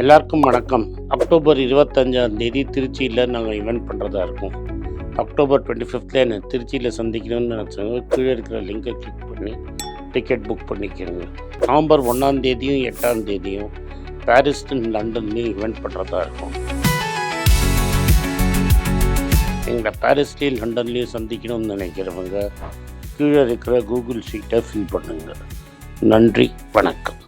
எல்லாருக்கும் வணக்கம். அக்டோபர் இருபத்தஞ்சாம் தேதி திருச்சியில் நாங்கள் ஈவெண்ட் பண்ணுறதா இருக்கோம். அக்டோபர் டுவெண்ட்டி ஃபிஃப்த்தில் என்னை திருச்சியில் சந்திக்கணும்னு நினச்சவங்க கீழே இருக்கிற லிங்கை கிளிக் பண்ணி டிக்கெட் புக் பண்ணிக்கோங்க. நவம்பர் ஒன்றாம் தேதியும் எட்டாம் தேதியும் பாரிஸ் லண்டன்லேயும் ஈவெண்ட் பண்ணுறதா இருக்கும். எங்களை பாரிஸ்லேயும் லண்டன்லேயும் சந்திக்கணும்னு நினைக்கிறவங்க கீழே இருக்கிற கூகுள் ஷீட்டை ஃபில் பண்ணுங்கள் நன்றி வணக்கம்.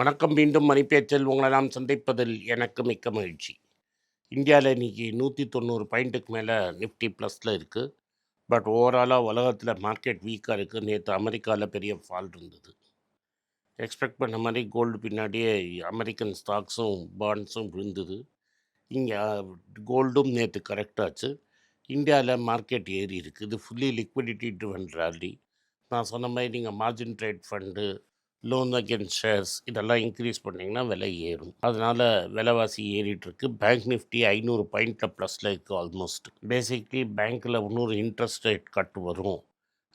வணக்கம். மீண்டும் மணிப்பேச்சில் உங்களை நாம் சந்திப்பதில் எனக்கு மிக்க மகிழ்ச்சி. இந்தியாவில் இன்றைக்கி நூற்றி தொண்ணூறு பாயிண்ட்டுக்கு மேலே நிஃப்டி ப்ளஸில் இருக்குது பட் ஓவராலாக உலகத்தில் மார்க்கெட் வீக்காக இருக்குது நேற்று அமெரிக்காவில் பெரிய ஃபால் இருந்தது. எக்ஸ்பெக்ட் பண்ண மாதிரி கோல்டு பின்னாடியே அமெரிக்கன் ஸ்டாக்ஸும் பாண்ட்ஸும் விழுந்தது. இங்கே கோல்டும் நேற்று கரெக்டாச்சு இந்தியாவில் மார்க்கெட் ஏறி இருக்குது இது ஃபுல்லி லிக்விடிட்டி ட்ரிவன் ரேலி. நான் சொன்ன மாதிரி நீங்கள் margin trade fund loan against shares இதெல்லாம் இன்க்ரீஸ் பண்ணிங்கன்னா விலை ஏறும். அதனால் விலைவாசி ஏறிட்டுருக்கு. பேங்க் நிஃப்டி ஐநூறு பாயிண்ட்டில் ப்ளஸில் இருக்குது ஆல்மோஸ்ட் பேசிக்லி பேங்க்கில் இன்னொரு இன்ட்ரெஸ்ட் ரேட் கட் வரும்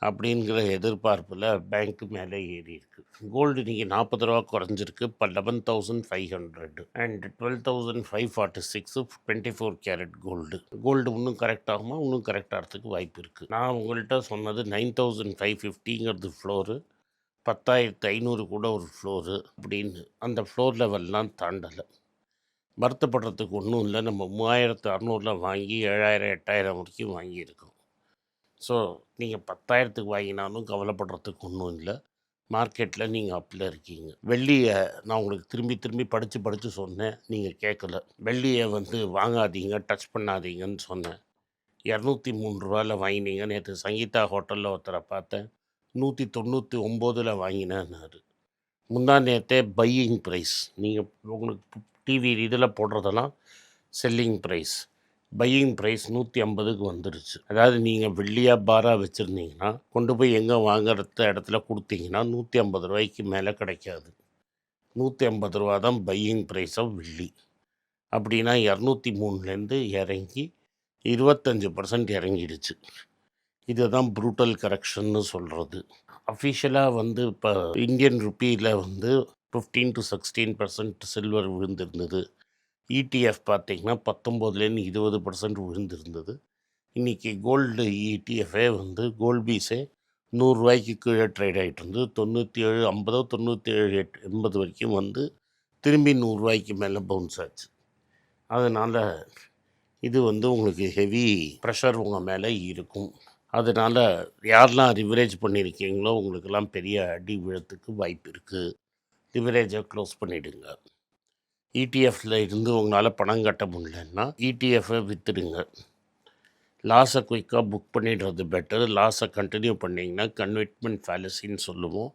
அப்படிங்கிற எதிர்பார்ப்பில் பேங்க் மேலே ஏறி இருக்கு கோல்டு இன்றைக்கி நாற்பது ரூபா குறைஞ்சிருக்கு. இப்போ eleven thousand five hundred and twelve thousand five forty six twenty four carat gold gold இன்னும் கரெக்ட் ஆகுமா? இன்னும் கரெக்ட் ஆகிறதுக்கு வாய்ப்பு இருக்குது நான் உங்கள்கிட்ட சொன்னது நைன் தௌசண்ட் ஃபைவ் ஃபிஃப்டிங்கிறது ஃப்ளோரு பத்தாயிரத்து ஐநூறு கூட ஒரு ஃப்ளோரு அப்படின்னு அந்த ஃப்ளோர் லெவல்லாம் தாண்டலை. வருத்தப்படுறதுக்கு ஒன்றும் இல்லை. நம்ம மூவாயிரத்து அறநூறில் வாங்கி ஏழாயிரம் எட்டாயிரம் வரைக்கும் வாங்கியிருக்கோம். ஸோ நீங்கள் பத்தாயிரத்துக்கு வாங்கினாலும் கவலைப்படுறதுக்கு ஒன்றும் இல்லை. மார்க்கெட்டில் நீங்கள் அப்பில் இருக்கீங்க. வெள்ளியை நான் உங்களுக்கு திரும்பி திரும்பி படித்து படித்து சொன்னேன். நீங்கள் கேட்கல வெள்ளியை வந்து வாங்காதீங்க டச் பண்ணாதீங்கன்னு சொன்னேன். இரநூத்தி மூணு ரூபாயில் வாங்கினீங்க. நேற்று சங்கீதா ஹோட்டலில் ஒருத்தரை பார்த்தேன். நூற்றி தொண்ணூற்றி ஒம்போதில் வாங்கினேன்னாரு முந்தா நேற்றே பையிங் ப்ரைஸ் நீங்கள் உங்களுக்கு டிவி இதில் போடுறதெல்லாம் செல்லிங் ப்ரைஸ் பையிங் ப்ரைஸ் நூற்றி ஐம்பதுக்கு வந்துடுச்சு அதாவது நீங்கள் வெள்ளியாக பாராக வச்சுருந்தீங்கன்னா கொண்டு போய் எங்கே வாங்குறத இடத்துல கொடுத்தீங்கன்னா நூற்றி ஐம்பது ரூபாய்க்கு மேலே கிடைக்காது. நூற்றி ஐம்பது ரூபா தான் பையிங் ப்ரைஸ் ஆஃப் வெள்ளி. அப்படின்னா இரநூத்தி மூணுலேருந்து இறங்கி இருபத்தஞ்சி பர்சன்ட் இறங்கிடுச்சு. இதை தான் ப்ரூட்டல் கரெக்ஷன்னு சொல்கிறது அஃபிஷியலாக வந்து இப்போ இந்தியன் ருப்பியில் வந்து fifteen to sixteen percent silver விழுந்திருந்தது. ETF பார்த்திங்கன்னா பத்தொம்போதுலேருந்து இருபது பர்சன்ட் விழுந்திருந்தது. இன்றைக்கி கோல்டு இடிஎஃபே வந்து கோல்ட் பீஸே நூறுரூவாய்க்கு கீழே ட்ரேட் ஆகிட்டு இருந்தது தொண்ணூற்றி ஏழு ஐம்பதோ தொண்ணூற்றி ஏழு எட்டு எண்பது வரைக்கும் வந்து திரும்பி நூறுரூவாய்க்கு மேலே பவுன்ஸ் ஆச்சு. அதனால் இது வந்து உங்களுக்கு ஹெவி ப்ரெஷர் உங்கள் மேலே இருக்கும். அதனால் யாரெல்லாம் ரிவரேஜ் பண்ணியிருக்கீங்களோ உங்களுக்கெல்லாம் பெரிய அடி விழத்துக்கு வாய்ப்பு இருக்குது ரிவரேஜை க்ளோஸ் பண்ணிவிடுங்க இடிஎஃப்பில் இருந்து உங்களால் பணம் கட்ட முடியலன்னா இடிஎஃப்பை விற்றுடுங்க லாஸை குயிக்காக புக் பண்ணிடுறது பெட்டர் லாஸை கண்டினியூ பண்ணிங்கன்னா கன்வெர்ட்மெண்ட் ஃபேலசின்னு சொல்லுவோம்.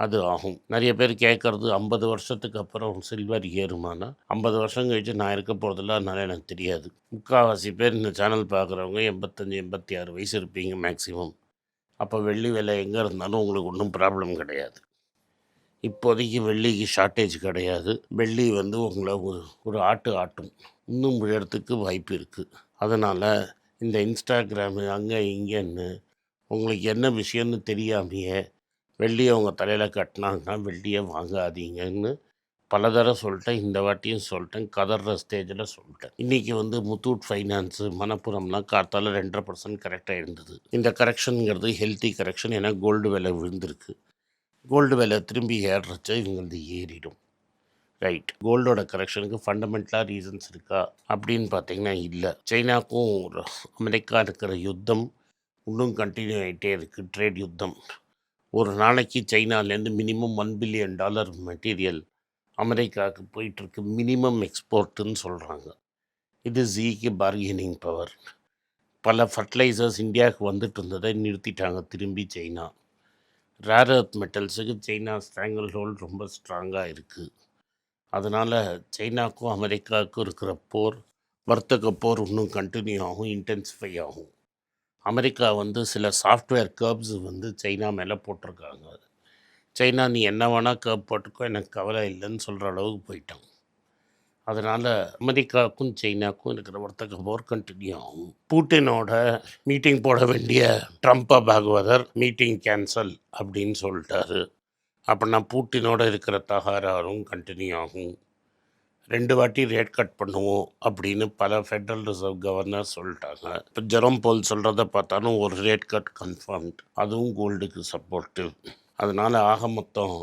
அது ஆகும். நிறைய பேர் கேட்குறது ஐம்பது வருஷத்துக்கு அப்புறம் சில்வர் ஏறுமானா? ஐம்பது வருஷம் கழிச்சு நான் இருக்க போகிறதில்ல அதனால் எனக்கு தெரியாது. முக்கால்வாசி பேர் இந்த சேனல் பார்க்குறவங்க எண்பத்தஞ்சு எண்பத்தி ஆறு வயசு இருப்பீங்க மேக்ஸிமம் அப்போ வெள்ளி விலை எங்கே இருந்தாலும் உங்களுக்கு ஒன்றும் ப்ராப்ளம் கிடையாது. இப்போதைக்கு வெள்ளிக்கு ஷார்ட்டேஜ் கிடையாது. வெள்ளி வந்து உங்களை ஒரு ஒரு ஆட்டு ஆட்டும். இன்னும் விழறதுக்கு வாய்ப்பு இருக்குது அதனால் இந்த இன்ஸ்டாகிராமு அங்கே இங்கேன்னு உங்களுக்கு என்ன விஷயம்னு தெரியாமையே வெள்ளியை உங்கள் தலையில் கட்டினாங்கன்னா வெள்ளியை வாங்காதீங்கன்னு பல தடவை சொல்லிட்டேன். இந்த வாட்டியும் சொல்லிட்டேன். கதற ஸ்டேஜில் சொல்லிட்டேன். இன்றைக்கி வந்து முத்தூட் ஃபைனான்ஸு மணப்புரம்லாம் காத்தால் ரெண்டரை பர்சன்ட் கரெக்டாக இருந்தது. இந்த கரெக்ஷனுங்கிறது ஹெல்த்தி கரெக்ஷன். ஏன்னா கோல்டு விலை விழுந்திருக்கு. கோல்டு விலை திரும்பி ஏறுறச்ச இவங்களது ஏறிடும். ரைட். கோல்டோட கரெக்ஷனுக்கு ஃபண்டமெண்டலாக ரீசன்ஸ் இருக்கா? அப்படின்னு பார்த்தீங்கன்னா இல்லை. சைனாக்கும் அமெரிக்கா இருக்கிற யுத்தம் இன்னும் கண்டினியூ ஆகிட்டே இருக்குது ட்ரேட் யுத்தம். ஒரு நாளைக்கு சைனாலேருந்து minimum one billion dollar material அமெரிக்காவுக்கு போயிட்டுருக்கு. மினிமம் எக்ஸ்போர்ட்டுன்னு சொல்கிறாங்க இது ஜிக்கு பார்கெனிங் பவர் பல ஃபர்டிலைசர்ஸ் இந்தியாவுக்கு வந்துட்டு இருந்ததை நிறுத்திட்டாங்க. திரும்பி சைனா. ரேர் அர்த் மெட்டல்ஸுக்கு சைனா ஸ்ட்ராங்கல் ஹோல்ட் ரொம்ப ஸ்ட்ராங்காக இருக்குது அதனால் சைனாக்கும் அமெரிக்காவுக்கும் இருக்கிற போர் வர்த்தக போர் இன்னும் கண்டினியூ ஆகும் இன்டென்சிஃபை ஆகும். அமெரிக்கா வந்து சில சாஃப்ட்வேர் கேர்ப்ஸ் வந்து சைனா மேலே போட்டிருக்காங்க. சைனா நீ என்ன வேணால் கேர்ப் போட்டுக்கோ எனக்கு கவலை இல்லைன்னு சொல்கிற அளவுக்கு போயிட்டான் அதனால் அமெரிக்காவுக்கும் சைனாக்கும் இருக்கிற வர்த்தக போர் கண்டினியூ ஆகும். பூட்டினோட மீட்டிங் போட வேண்டிய ட்ரம்ப்பை பாகவதர் மீட்டிங் கேன்சல் அப்படின்னு சொல்லிட்டாரு. அப்படின்னா பூட்டினோட இருக்கிற தகராறும் கண்டினியூ ஆகும். ரெண்டு வாட்டி ரேட் கட் பண்ணுவோம் அப்படின்னு பல ஃபெடரல் ரிசர்வ் கவர்னர் சொல்லிட்டாங்க. இப்போ ஜெரம் போல் சொல்கிறத பார்த்தாலும் ஒரு ரேட் கட் கன்ஃபார்ம்ட் அதுவும் கோல்டுக்கு சப்போர்ட்டிவ் அதனால் ஆக மொத்தம்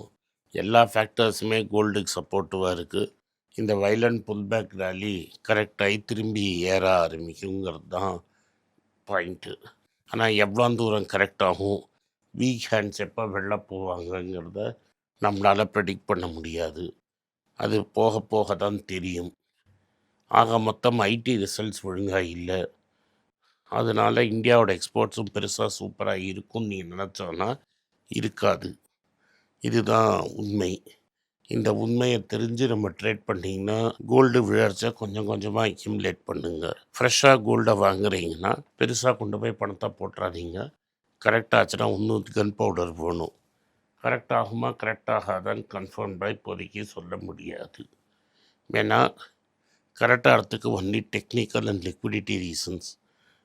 எல்லா ஃபேக்டர்ஸுமே கோல்டுக்கு சப்போர்ட்டிவாக இருக்குது இந்த வைலண்ட் புல்பேக் ரேலி கரெக்டாகி திரும்பி ஏற ஆரம்பிக்குங்கிறது தான் பாயிண்ட்டு ஆனால் எவ்வளோ தூரம் கரெக்டாகும் வீக் ஹேண்ட்ஸ் எப்போ வெளில போவாங்கங்கிறத நம்மளால் ப்ரெடிக்ட் பண்ண முடியாது. அது போக போக தான் தெரியும். ஆக மொத்தம் ஐடி ரிசல்ட்ஸ் ஒழுங்காக இல்லை. அதனால் இந்தியாவோட எக்ஸ்போர்ட்ஸும் பெருசாக சூப்பராக இருக்கும்னு நீ நினச்சோன்னா இருக்காது. இதுதான் உண்மை. இந்த உண்மையை தெரிஞ்சு நம்ம ட்ரேட் பண்ணிங்கன்னா கோல்டு விழர்ச்சியை கொஞ்சம் கொஞ்சமாக அக்யூமுலேட் பண்ணுங்க. ஃப்ரெஷ்ஷாக கோல்டை வாங்குறீங்கன்னா பெருசாக கொண்டு போய் பணத்தை போட்டுறாதீங்க. கரெக்டாச்சுன்னா இன்னும் கன் பவுடர் போகணும் கரெக்ட் ஆகுமா கரெக்ட் ஆகாதான்னு கன்ஃபார்ம்டாக இப்போதைக்கு சொல்ல முடியாது. ஏன்னா கரெக்டாகிறதுக்கு only technical and liquidity reasons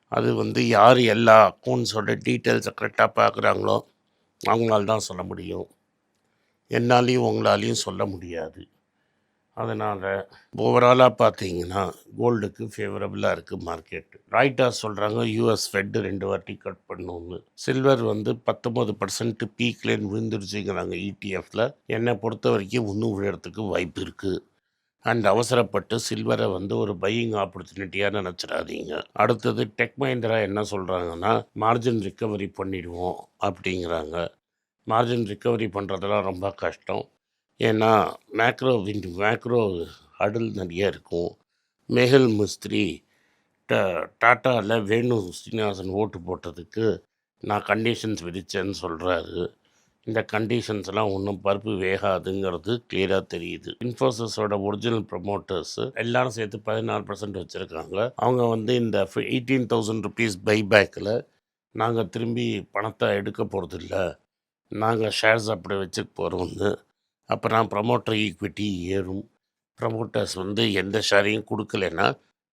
அது வந்து யார் எல்லா அக்கௌண்ட்ஸோட டீட்டெயில்ஸை கரெக்டாக பார்க்குறாங்களோ அவங்களால தான் சொல்ல முடியும். என்னாலையும் உங்களாலையும் சொல்ல முடியாது. அதனால் ஓவராலாக பார்த்தீங்கன்னா கோல்டுக்கு ஃபேவரபுளாக இருக்குது மார்க்கெட் ரைட்டாக சொல்கிறாங்க யூஎஸ் ஃபெட்டு ரெண்டு வாட்டி கட் பண்ணணும்னு சில்வர் வந்து பத்தொம்பது பர்சன்ட் பீக்லேன்னு விழுந்துருச்சுங்கிறாங்க இடிஎஃப்பில் என்னை பொறுத்த வரைக்கும் இன்னும் விழுறதுக்கு வாய்ப்பு இருக்குது அண்ட் அவசரப்பட்டு சில்வரை வந்து ஒரு பையிங் ஆப்பர்ச்சுனிட்டியாக நினச்சிடாதீங்க. அடுத்தது டெக் மஹிந்திரா என்ன சொல்கிறாங்கன்னா மார்ஜின் ரிக்கவரி பண்ணிடுவோம் அப்படிங்கிறாங்க. மார்ஜின் ரிக்கவரி பண்ணுறதெல்லாம் ரொம்ப கஷ்டம். ஏன்னா மேக்ரோ விண்ட் மேக்ரோ அடல் நிறைய இருக்கும். மேகல் மிஸ்திரி ட டாட்டாவில் வேணு ஸ்ரீனிவாசன் ஓட்டு போட்டதுக்கு நான் கண்டிஷன்ஸ் விதித்தேன்னு சொல்கிறாரு இந்த கண்டிஷன்ஸ் எல்லாம் ஒன்றும் பருப்பு வேகாதுங்கிறது கிளியராக தெரியுது. இன்ஃபோசிஸோட ஒரிஜினல் ப்ரொமோட்டர்ஸ் எல்லாரும் சேர்த்து பதினாறு பர்சன்ட் வச்சுருக்காங்க. அவங்க வந்து இந்த எயிட்டீன் தௌசண்ட் ருபீஸ் பைபேக்கில் நாங்கள் திரும்பி பணத்தை எடுக்க போகிறதில்ல நாங்கள் ஷேர்ஸ் அப்படி வச்சுக்க போகிறோம்னு அப்புறம் ப்ரமோட்டர் ஈக்விட்டி ஏறும். ப்ரமோட்டர்ஸ் வந்து எந்த ஷேரையும் கொடுக்கலன்னா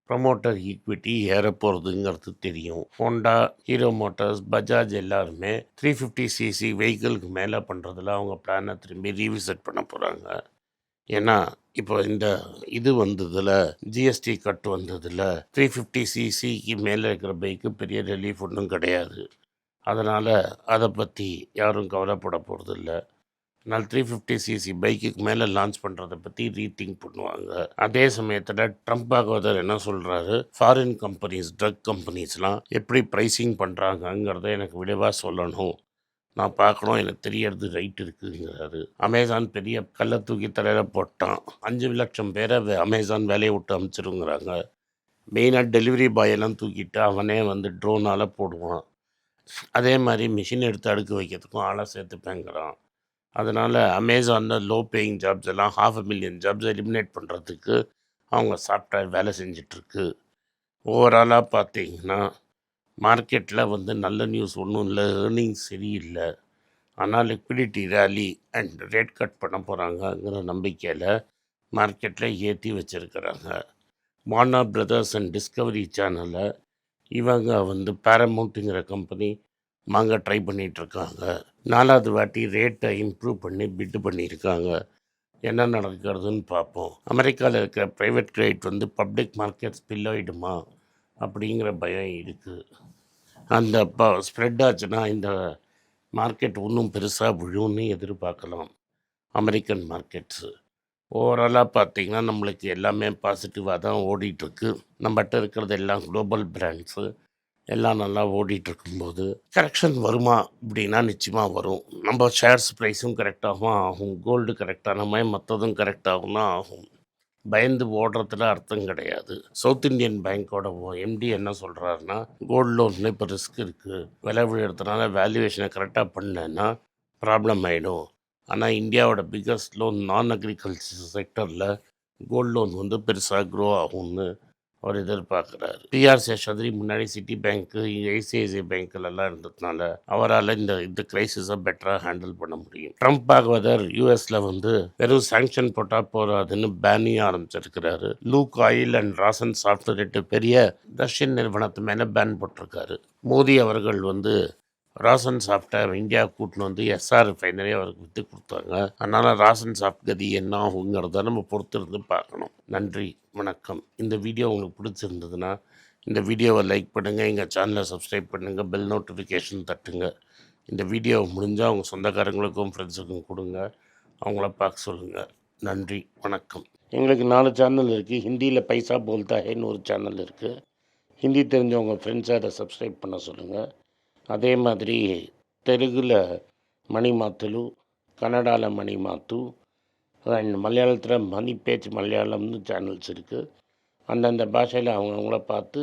ப்ரமோட்டர் ஈக்விட்டி ஏற போகிறதுங்கிறது தெரியும். ஹோண்டா ஹீரோ மோட்டார்ஸ் பஜாஜ் எல்லாருமே த்ரீ ஃபிஃப்டி சிசி வெஹிக்கிளுக்கு மேலே பண்ணுறதுல அவங்க பிளானை திரும்பி ரீவிசிட் பண்ண போகிறாங்க ஏன்னா இப்போ இந்த இது வந்ததில் ஜிஎஸ்டி கட் வந்ததில் த்ரீ ஃபிஃப்டி சிசிக்கு மேலே இருக்கிற பைக்கு பெரிய ரிலீஃப் ஒன்றும் கிடையாது. அதனால் அதை பற்றி யாரும் கவலைப்பட போகிறதில்ல அதனால் த்ரீ ஃபிஃப்டி சிசி பைக்குக்கு மேலே லான்ச் பண்ணுறதை பற்றி ரீதிங்க் பண்ணுவாங்க. அதே சமயத்தில் ட்ரம்ப் பாகவதர் என்ன சொல்கிறாரு ஃபாரின் கம்பெனிஸ் ட்ரக் கம்பெனிஸ்லாம் எப்படி ப்ரைஸிங் பண்ணுறாங்கங்கிறத எனக்கு விளைவாக சொல்லணும். நான் பார்க்கணும் எனக்கு தெரியறது ரைட் இருக்குங்கிறாரு. அமேசான் பெரிய கல்லை தூக்கி தலையில் போட்டான். அஞ்சு லட்சம் பேரை வே- அமேசான் வேலையை விட்டு அமைச்சிருங்கிறாங்க. மெயினாக டெலிவரி பாயெல்லாம் தூக்கிட்டு அவனே வந்து ட்ரோனால் போடுவான். அதே மாதிரி மிஷின் எடுத்து அடுக்க வைக்கிறதுக்கும் ஆளை சேர்த்துப்பேங்கிறான். அதனால் அமேசானில் லோ பேயிங் ஜாப்ஸ் எல்லாம் half a million jobs eliminate பண்ணுறதுக்கு அவங்க சாஃப்ட்வேர் வேலை செஞ்சிட்ருக்கு. ஓவராலாக பார்த்தீங்கன்னா மார்க்கெட்டில் வந்து நல்ல நியூஸ் ஒன்றும் இல்லை ஏர்னிங்ஸ் சரியில்லை. ஆனால் liquidity rally and rate cut பண்ண போகிறாங்கங்கிற நம்பிக்கையில் மார்க்கெட்டில் ஏற்றி வச்சுருக்கிறாங்க. மானா பிரதர்ஸ் அண்ட் டிஸ்கவரி சேனலை இவங்க வந்து பேரமௌண்ட்டுங்கிற கம்பெனி வாங்க ட்ரை பண்ணிகிட்ருக்காங்க நாலாவது வாட்டி ரேட்டை இம்ப்ரூவ் பண்ணி பிட்டு பண்ணியிருக்காங்க. என்ன நடக்கிறதுன்னு பார்ப்போம். அமெரிக்காவில் இருக்கிற ப்ரைவேட் கிரெடிட் வந்து பப்ளிக் மார்க்கெட் ஸ்பில் ஆகிடுமா அப்படிங்கிற பயம் இருக்குது அந்த ப ஸ்ப்ரெட் ஆச்சுன்னா இந்த மார்க்கெட் இன்னும் பெருசாக விழும்னு எதிர்பார்க்கலாம். அமெரிக்கன் மார்க்கெட்ஸு ஓவராலாக பார்த்தீங்கன்னா நம்மளுக்கு எல்லாமே பாசிட்டிவாக தான் ஓடிட்டுருக்கு. நம்மகிட்ட இருக்கிறது எல்லாம் குளோபல் பிராண்ட்ஸு எல்லாம் நல்லா ஓடிட்டுருக்கும்போது கரெக்ஷன் வருமா அப்படின்னா நிச்சயமாக வரும். நம்ம ஷேர்ஸ் ப்ரைஸும் கரெக்டாகவும் ஆகும்? கோல்டு கரெக்டான மாதிரி மற்றதும் கரெக்டாகும்னா ஆகும். பயந்து ஓடுறதுல அர்த்தம் கிடையாது. சவுத் இந்தியன் பேங்க்கோட எம்டி என்ன சொல்கிறாருன்னா கோல்டு லோனில் இப்போ ரிஸ்க் இருக்குது விலை விழுறதுனால வேல்யூவேஷனை கரெக்டாக பண்ணேன்னா ப்ராப்ளம் ஆகிடும் ஆனால் இந்தியாவோட பிக்கஸ்ட் லோன் நான் அக்ரிகல்ச்சர் செக்டரில் கோல்டு லோன் வந்து பெருசாக க்ரோ ஆகும்னு அவர் எதிர்பார்க்குறாரு. பிஆர் சேஷாதிரி முன்னாடி சிட்டி பேங்க்கு ஐசிஐசிஐ பேங்க்லலாம் இருந்ததுனால அவரால் இந்த இந்த கிரைசிஸை பெட்டராக ஹேண்டில் பண்ண முடியும். ட்ரம்ப் பாகவதர் யூஎஸில் வந்து வெறும் சாங்ஷன் போட்டால் போகாதுன்னு பேனியும் ஆரம்பிச்சிருக்கிறாரு. Lukoil and Rasan software பெரிய ரஷ்யன் நிறுவனத்து மேலே பேன் போட்டிருக்காரு. மோடி அவர்கள் வந்து ராசன் சாஃப்ட்டை இந்தியா கூட்டின்னு வந்து எஸ்ஆர் ரிஃபைனரி அவருக்கு விற்று கொடுத்தாங்க. அதனால் ராசன் சாஃப்ட் கதி என்ன ஆகுங்கிறத நம்ம பொறுத்திருந்து பார்க்கணும். நன்றி வணக்கம். இந்த வீடியோ உங்களுக்கு பிடிச்சிருந்ததுன்னா இந்த வீடியோவை லைக் பண்ணுங்கள் எங்கள் சேனலை சப்ஸ்கிரைப் பண்ணுங்கள் பெல் நோட்டிஃபிகேஷன் தட்டுங்க. இந்த வீடியோ முடிஞ்சால் அவங்க சொந்தக்காரங்களுக்கும் ஃப்ரெண்ட்ஸுக்கும் கொடுங்க. அவங்கள பார்க்க சொல்லுங்கள் நன்றி வணக்கம். எங்களுக்கு நாலு சேனல் இருக்குது ஹிந்தியில் பைசா போல்தாஹேன்னு ஒரு சேனல் இருக்குது ஹிந்தி தெரிஞ்சவங்க ஃப்ரெண்ட்ஸை அதை சப்ஸ்கிரைப் பண்ண சொல்லுங்கள் அதே மாதிரி தெலுங்கில் மணிமாத்தலு கன்னடாவில் மணி மாத்து அண்ட் மலையாளத்தில் மணி பேச்சு மலையாளம்னு சேனல்ஸ் இருக்குது அந்தந்த பாஷையில் அவங்கவுங்கள பார்த்து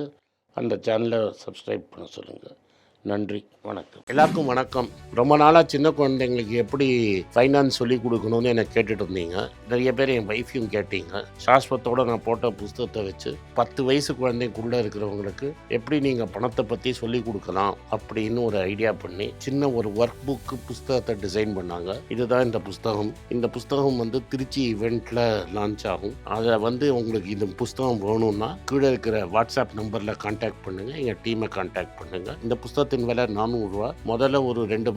அந்த சேனலை சப்ஸ்கிரைப் பண்ண சொல்லுங்கள் நன்றி வணக்கம். எல்லாருக்கும் வணக்கம். ரொம்ப நாளாக சின்ன குழந்தைங்களுக்கு எப்படி ஃபைனான்ஸ் சொல்லி கொடுக்கணும்னு எனக்கு கேட்டுட்டு இருந்தீங்க. நிறைய பேர் என் வைஃபையும் கேட்டீங்க. சாஸ்வத்தோட நான் போட்ட புஸ்தகத்தை வச்சு பத்து வயசு குழந்தைக்குள்ளே இருக்கிறவங்களுக்கு எப்படி நீங்கள் பணத்தை பற்றி சொல்லி கொடுக்கலாம் அப்படின்னு ஒரு ஐடியா பண்ணி சின்ன ஒரு ஒர்க் புக்கு புஸ்தகத்தை டிசைன் பண்ணாங்க. இதுதான் இந்த புஸ்தகம். இந்த புஸ்தகம் வந்து திருச்சி இவெண்ட்டில் லான்ச் ஆகும். அதை வந்து உங்களுக்கு இந்த புஸ்தகம் வேணும்னா கீழே இருக்கிற வாட்ஸ்அப் நம்பரில் கான்டாக்ட் பண்ணுங்கள் எங்கள் டீமை கான்டாக்ட் பண்ணுங்கள் இந்த புஸ்தகத்தின் விலை நானூறுரூவா முதல்ல ஒரு ரெண்டு